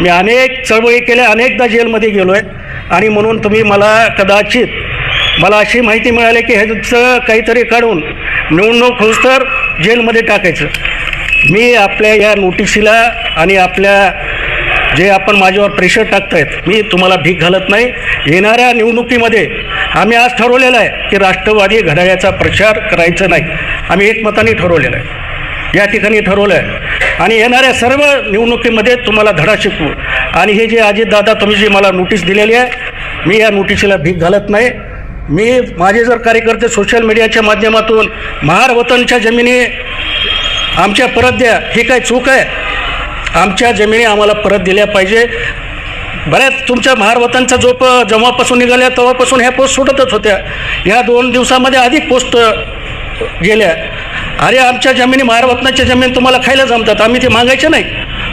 मी अनेक चळवळी केल्या अनेकदा जेलमध्ये गेलो आहे आणि म्हणून तुम्ही मला कदाचित मला अशी माहिती मिळाली की ह्याचं काहीतरी काढून निवडणूक होस तर जेलमध्ये टाकायचं. मी आपल्या या नोटिसीला आणि आपल्या जे आपण माझ्यावर प्रेशर टाकतायत मी तुम्हाला भीक घालत नाही. येणाऱ्या निवडणुकीमध्ये आम्ही आज ठरवलेलं आहे की राष्ट्रवादी घड्याळ्याचा प्रचार करायचा नाही. आम्ही एकमताने ठरवलेलं आहे. या ठिकाणी ठरवलं आहे आणि येणाऱ्या सर्व निवडणुकीमध्ये तुम्हाला धडा शिकवू. आणि हे जे अजितदादा तुम्ही जी मला नोटीस दिलेली आहे मी या नोटीसला भीक घालत नाही. मी माझे जर कार्यकर्ते सोशल मीडियाच्या माध्यमातून महार वतनच्या जमिनी आमच्या परत द्या ही काय चूक आहे? आमच्या जमिनी आम्हाला परत दिल्या पाहिजे. बऱ्याच तुमच्या महारवतांचा जो प जेव्हापासून निघाल्या तेव्हापासून ह्या पोस्ट सुटतच होत्या. ह्या दोन दिवसामध्ये अधिक पोस्ट गेल्या. अरे आमच्या जमिनी महारत्नाच्या जमीन तुम्हाला खायला जमतात. आम्ही ते मागायच्या नाही.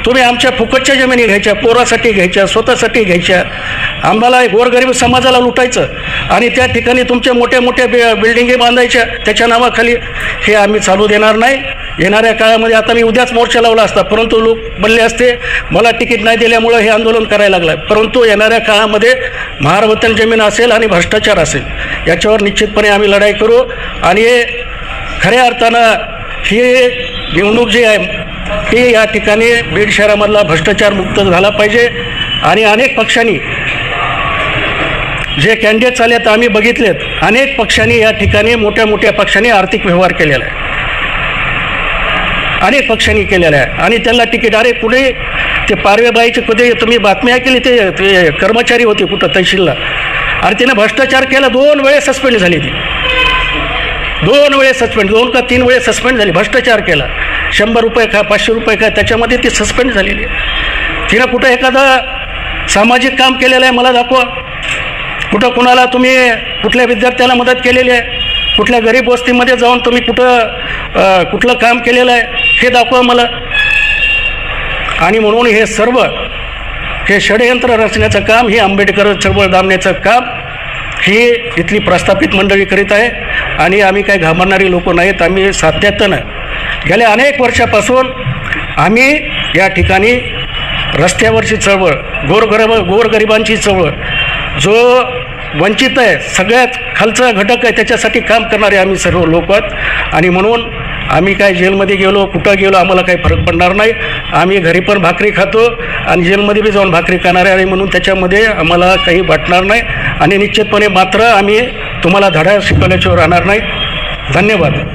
तुम्ही आमच्या फुकटच्या जमिनी घ्यायच्या पोरासाठी घ्यायच्या स्वतःसाठी घ्यायच्या. आम्हाला गोरगरीब समाजाला लुटायचं आणि त्या ठिकाणी तुमच्या मोठ्या मोठ्या बि बिल्डिंगी बांधायच्या त्याच्या नावाखाली हे आम्ही चालू देणार नाही. येणाऱ्या काळामध्ये आता मी उद्याच मोर्चा लावला असता परंतु लोक बनले असते. मला तिकीट नाही दिल्यामुळं हे आंदोलन करायला लागलं. परंतु येणाऱ्या काळामध्ये महारवतन जमीन असेल आणि भ्रष्टाचार असेल याच्यावर निश्चितपणे आम्ही लढाई करू. आणि खऱ्या अर्थानं ही निवडणूक जी आहे ती या ठिकाणी बीड शहरामधला भ्रष्टाचार मुक्त झाला पाहिजे. आणि अनेक पक्षांनी जे कॅन्डिडेट आले तर आम्ही बघितलेत अनेक पक्षांनी या ठिकाणी मोठ्या मोठ्या पक्षांनी आर्थिक व्यवहार केलेला आहे. अनेक पक्षांनी केलेला आहे. आणि त्यांना तिकीट अरे पुढे ते पारवेबाईचे कुठे? तुम्ही बातमी ऐकली ते ते कर्मचारी होते कुठं तहसीलला. अरे तिने भ्रष्टाचार केला दोन वेळेस सस्पेंड झाली ती. दोन वेळेस सस्पेंड दोन का तीन वेळेस सस्पेंड झाली भ्रष्टाचार केला. शंभर रुपये का पाचशे रुपये का त्याच्यामध्ये ती सस्पेंड झालेली आहे. तिनं कुठं एखादं सामाजिक काम केलेलं आहे मला दाखवा. कुठं कुणाला तुम्ही कुठल्या विद्यार्थ्याला मदत केलेली आहे? कुठल्या गरीब वस्तीमध्ये जाऊन तुम्ही कुठं कुठलं काम केलेलं आहे? हे दाखवा मला. आणि म्हणून हे सर्व हे षडयंत्र रचण्याचं काम हे आंबेडकर चळवळ दाबण्याचं काम ही इथली प्रस्थापित मंडळी करीत आहे आणि आम्ही काय घाबरणारी लोक नाहीत. आम्ही सातत्यानं गेल्या अनेक वर्षापासून आम्ही या ठिकाणी रस्त्यावरची चळवळ गोरगरब गोरगरिबांची चळवळ जो वंचित आहे सगळ्यात खालचा घटक आहे त्याच्यासाठी काम करणारे आम्ही सर्व लोक आहोत. आणि म्हणून आम्ही काय जेलमध्ये गेलो कुठं गेलो आम्हाला काही फरक पडणार नाही. आम्ही घरी पण भाकरी खातो आणि जेलमध्ये बी जाऊन भाकरी खाणार आहे आणि म्हणून त्याच्यामध्ये आम्हाला काही वाटणार नाही. आणि निश्चितपणे मात्र आम्ही तुम्हाला धडा शिकवल्याशिवाय राहणार नाही. धन्यवाद.